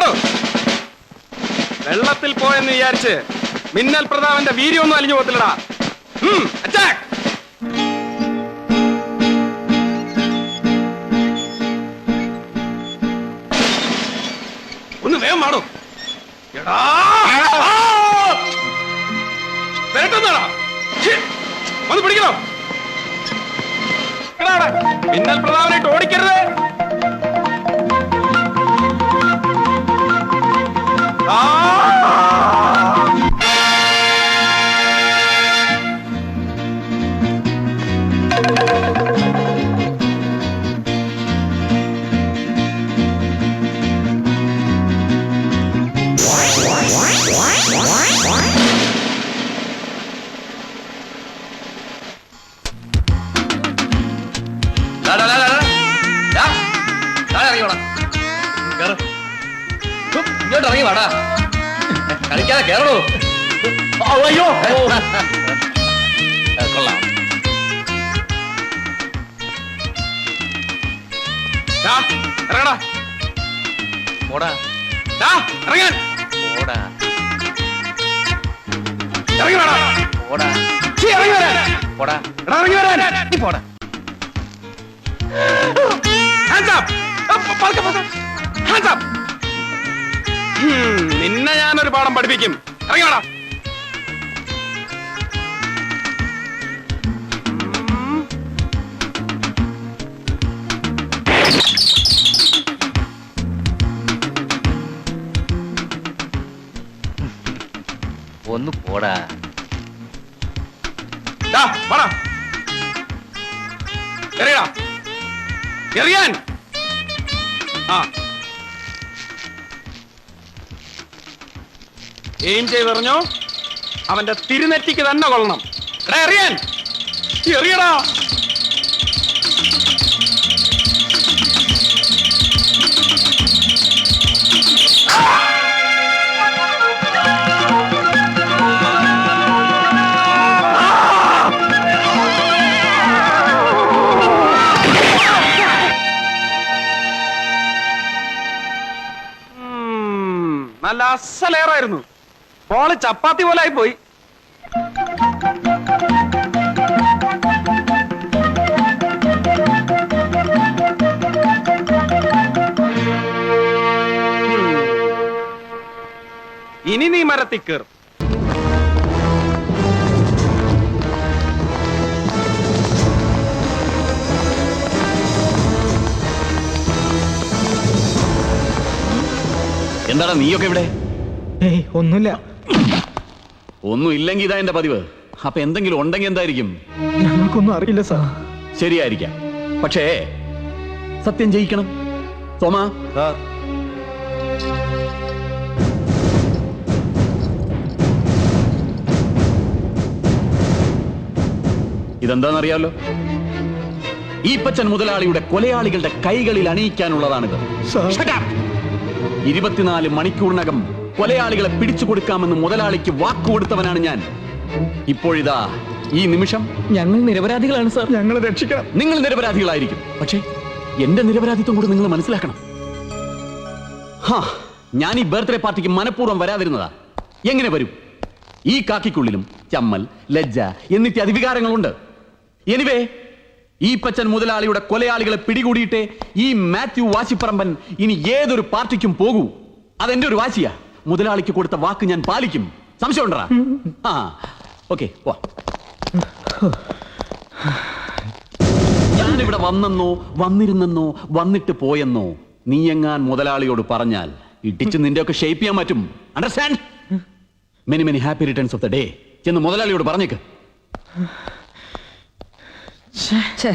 പാടോ. വെള്ളത്തിൽ പോയെന്ന് വിചാരിച്ച് മിന്നൽ പ്രതാപന്റെ വീര്യമൊന്നും അലിഞ്ഞു പോകത്തില്ലടാ. ഉം, ഒന്ന് വേഗം മാടോ എടാ! ഒന്ന് പിടിക്കണോ? മിന്നൽ പ്രതാപനായിട്ട് ഓടിക്കരുത്. ഇങ്ങോട്ട് ഇറങ്ങി വാടാ. കളിക്കാതെ കേറണോ? അയ്യോ. കൊള്ളാം. ഇറങ്ങടാ. ദാ, ഇറങ്ങാൻ. പോടാ ഇറങ്ങി വേടാ. പോടാ ഇറങ്ങി വരാൻ. പോടാ. ഇറങ്ങി വരാൻ. നീ പോടാ. Hands up! Hands up! നിന്നെ ഞാനൊരു പാഠം പഠിപ്പിക്കും. ഇറങ്ങി വേടാ ഒന്ന് പോടാ. എറിയാൻ. ആ. എയിം ചെയ്തെറിഞ്ഞോ അവന്റെ തിരുനെറ്റിക്ക് തന്നെ കൊള്ളണം. എറിയാൻ. എറിയടാ. നല്ല അസലേറായിരുന്നു. ബോൾ ചപ്പാത്തി പോലെ ആയി പോയി. ഇനി നീ മരത്തിൽ കയറും എന്താണ് നീയൊക്കെ ഇവിടെ? ഏയ് ഒന്നുമില്ല. ഒന്നും ഇല്ലെങ്കിൽ ഇതാ എന്റെ പതിവ്. അപ്പൊ എന്തെങ്കിലും ഉണ്ടെങ്കിൽ എന്തായിരിക്കും? ഞങ്ങൾക്കൊന്നും അറിയില്ല സാർ. ശരിയായിരിക്കാം. പക്ഷേ സത്യം ജയിക്കണം. സോമാ. ഇതെന്താണെന്നറിയാലോ? ഈ പച്ചൻ മുതലാളിയുടെ കൊലയാളികളുടെ കൈകളിൽ അണിയിക്കാനുള്ളതാണിത്. സാർ. Shut up! ഇരുപത്തിനാല് മണിക്കൂറിനകം കൊലയാളികളെ പിടിച്ചു കൊടുക്കാമെന്ന് മുതലാളിക്ക് വാക്കുകൊടുത്തവനാണ് ഞാൻ. ഇപ്പോഴിതാ ഈ നിമിഷം ഞങ്ങൾ നിരപരാധികളാണ് സാർ. ഞങ്ങളെ രക്ഷിക്കണം. നിങ്ങൾ നിരപരാധികളായിരിക്കും. പക്ഷേ എന്റെ നിരപരാധിത്വം കൂടെ നിങ്ങൾ മനസ്സിലാക്കണം. ഹാ ഞാൻ ഈ ബർത്ത്ഡേ പാർട്ടിക്ക് മനഃപൂർവം വരാതിരുന്നതാ. എങ്ങനെ വരും? ഈ കാക്കിക്കുള്ളിലും ചമ്മൽ ലജ്ജ എന്നിട്ട് വികാരങ്ങളുണ്ട് എനിവേ ഈ പച്ചൻ മുതലാളിയുടെ കൊലയാളികളെ പിടികൂടിയിട്ടേ ഈ മാത്യു വാശിപ്പറമ്പൻ ഇനി ഏതൊരു പാർട്ടിക്കും പോകൂ. അതെന്റെ ഒരു വാശിയാ. മുതലാളിക്ക് കൊടുത്ത വാക്ക് ഞാൻ പാലിക്കും. സംശയമുണ്ടാ ആ ഓക്കെ പോ ഞാനിവിടെ വന്നെന്നോ വന്നിരുന്നെന്നോ വന്നിട്ട് പോയെന്നോ നീ എങ്ങാൻ മുതലാളിയോട് പറഞ്ഞാൽ ഇടിച്ച് നിന്റെ ഒക്കെ ഷേപ്പ് ചെയ്യാൻ പറ്റും. Understand many many happy returns of the day ചെന്ന് മുതലാളിയോട് പറഞ്ഞേക്ക്. ഛേ.